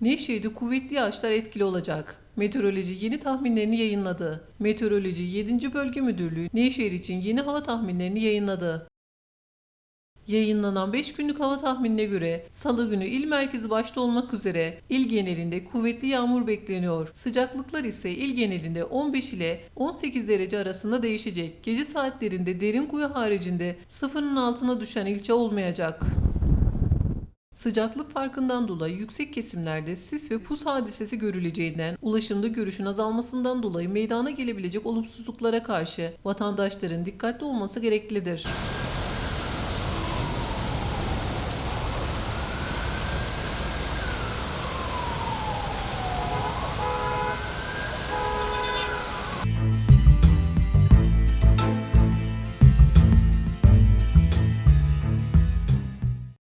Nevşehir'de kuvvetli yağışlar etkili olacak. Meteoroloji yeni tahminlerini yayınladı. Meteoroloji 7. Bölge Müdürlüğü Nevşehir için yeni hava tahminlerini yayınladı. Yayınlanan 5 günlük hava tahminine göre salı günü il merkezi başta olmak üzere il genelinde kuvvetli yağmur bekleniyor. Sıcaklıklar ise il genelinde 15 ile 18 derece arasında değişecek. Gece saatlerinde derin kuyu haricinde sıfırın altına düşen ilçe olmayacak. Sıcaklık farkından dolayı yüksek kesimlerde sis ve pus hadisesi görüleceğinden ulaşımda görüşün azalmasından dolayı meydana gelebilecek olumsuzluklara karşı vatandaşların dikkatli olması gereklidir.